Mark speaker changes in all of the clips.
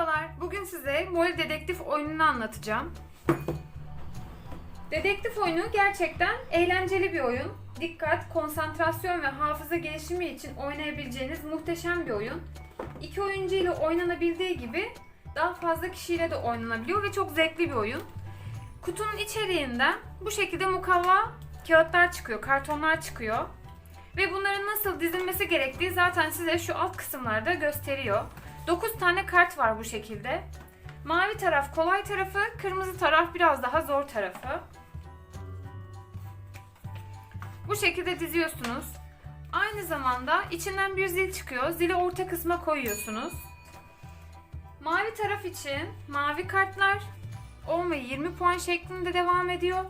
Speaker 1: Merhabalar. Bugün size Molly Dedektif oyununu anlatacağım. Dedektif oyunu gerçekten eğlenceli bir oyun. Dikkat, konsantrasyon ve hafıza gelişimi için oynayabileceğiniz muhteşem bir oyun. İki oyuncu ile oynanabildiği gibi daha fazla kişiyle de oynanabiliyor ve çok zevkli bir oyun. Kutunun içeriğinden bu şekilde mukavva kağıtlar çıkıyor, kartonlar çıkıyor. Ve bunların nasıl dizilmesi gerektiği zaten size şu alt kısımlarda gösteriyor. 9 tane kart var bu şekilde. Mavi taraf kolay tarafı, kırmızı taraf biraz daha zor tarafı. Bu şekilde diziyorsunuz. Aynı zamanda içinden bir zil çıkıyor. Zili orta kısma koyuyorsunuz. Mavi taraf için mavi kartlar 10 ve 20 puan şeklinde devam ediyor.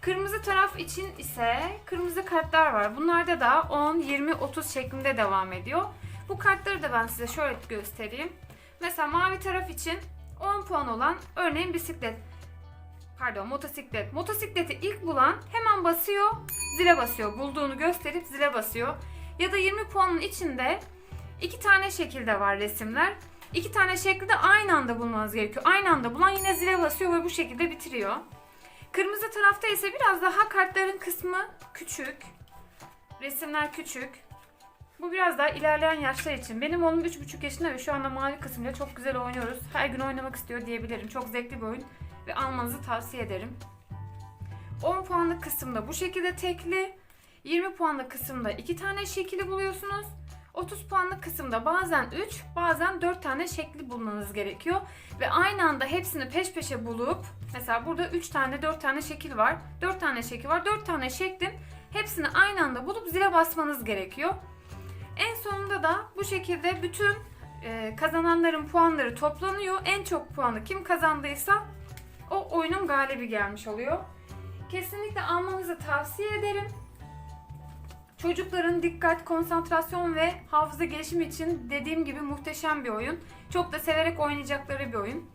Speaker 1: Kırmızı taraf için ise kırmızı kartlar var. Bunlarda da 10, 20, 30 şeklinde devam ediyor. Bu kartları da ben size şöyle göstereyim. Mesela mavi taraf için 10 puan olan örneğin bisiklet. Pardon motosiklet. Motosikleti ilk bulan hemen basıyor, zile basıyor. Bulduğunu gösterip zile basıyor. Ya da 20 puanın içinde iki tane şekilde var resimler. İki tane şekli de aynı anda bulmanız gerekiyor. Aynı anda bulan yine zile basıyor ve bu şekilde bitiriyor. Kırmızı tarafta ise biraz daha kartların kısmı küçük. Resimler küçük. Bu biraz daha ilerleyen yaşlar için. Benim oğlum 3,5 yaşında ve şu anda mavi kısımda çok güzel oynuyoruz. Her gün oynamak istiyor diyebilirim. Çok zevkli bir oyun ve almanızı tavsiye ederim. 10 puanlık kısımda bu şekilde tekli. 20 puanlık kısımda 2 tane şekli buluyorsunuz. 30 puanlık kısımda bazen 3, bazen 4 tane şekli bulmanız gerekiyor. Ve aynı anda hepsini peş peşe bulup, mesela burada 3 tane 4 tane şekil var, 4 tane şekil var, 4 tane şeklin hepsini aynı anda bulup zile basmanız gerekiyor. En sonunda da bu şekilde bütün e, kazananların puanları toplanıyor. En çok puanı kim kazandıysa o oyunun galibi gelmiş oluyor. Kesinlikle almanızı tavsiye ederim. Çocukların dikkat, konsantrasyon ve hafıza gelişimi için dediğim gibi muhteşem bir oyun. Çok da severek oynayacakları bir oyun.